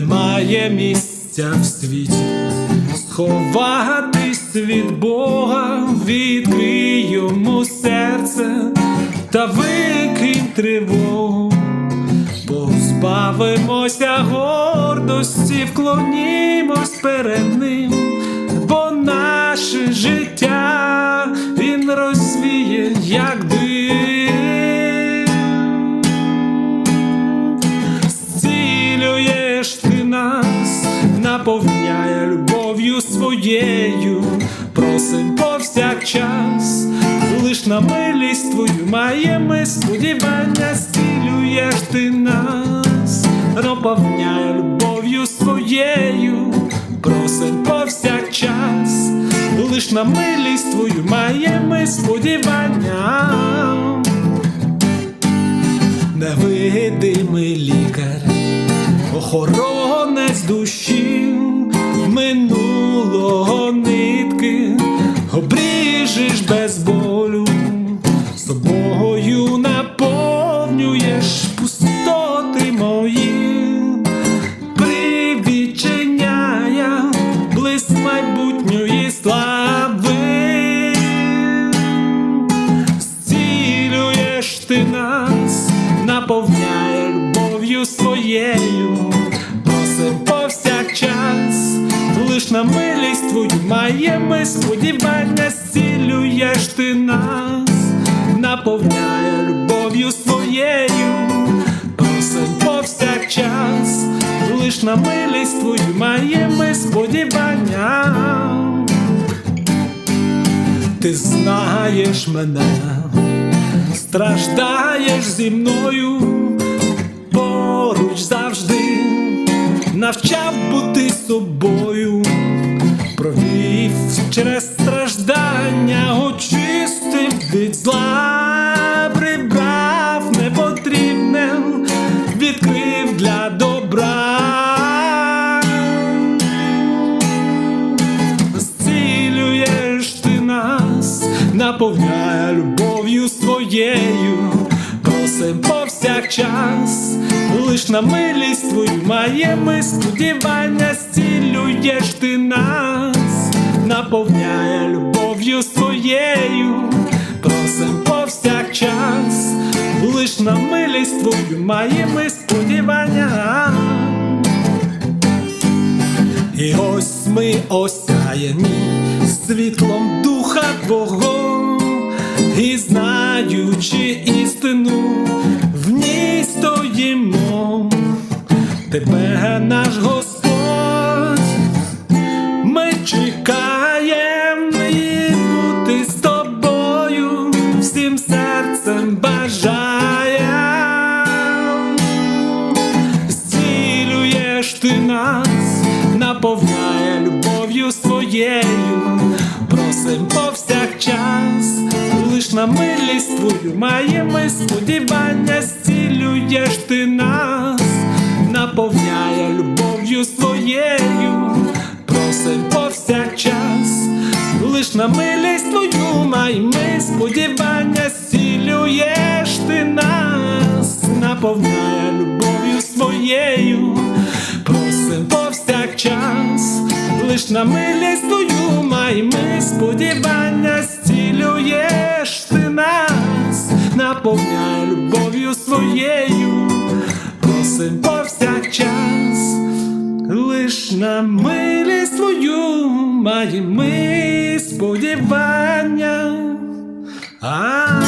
немає місця в світі, сховатись від Бога, відкрий йому серце та викинь тривогу, позбавимося гордості, вклонімось перед ним, бо наше життя він розвіє, як своєю, просим повсякчас, лиш на милість твою маємо сподівання, зцілюєш ти нас, наповняє любов'ю своєю, просим повсякчас, лиш на милість твою маємо сподівання невидимий лікар, охоронець душі, минулого нитки, обріжеш без болю, собою наповнюєш пустоти мої, привідчиняє блиск майбутньої слави. Зцілюєш ти нас, твою маємо сподівання, зцілюєш ти нас, наповняє любов'ю своєю, просим повсякчас, лиш на милість твою маємо сподівання. Ти знаєш мене, страждаєш зі мною, поруч завжди навчав бути собою, через страждання, очистив від зла, прибрав непотрібне, відкрив для добра. зцілюєш ти нас, наповняє любов'ю своєю, просим повсякчас, лиш на милість твою маємо сподівання, зцілюєш ти нас, наповняє любов'ю своєю, просим повсякчас, лиш на милість твою маємо сподівання. І ось ми осяяні світлом духа Твого, і знаючи істину, в ній стоїмо, тебе наш Господь, серцем бажаєм зцілюєш ти нас, наповняє любов'ю своєю, просим повсякчас, лиш на милість твою маємо сподівання, зцілюєш ти нас, наповняє любов'ю своєю, просим повсякчас, лиш на милість твою маємо сподівання, зцілюєш ти нас, наповняє любов'ю своєю, просим повсякчас, лиш на милість твою маємо сподівання, зцілюєш ти нас, наповняє любов'ю своєю, просим повсякчас. Лиш на милість твою маємо сподівання. А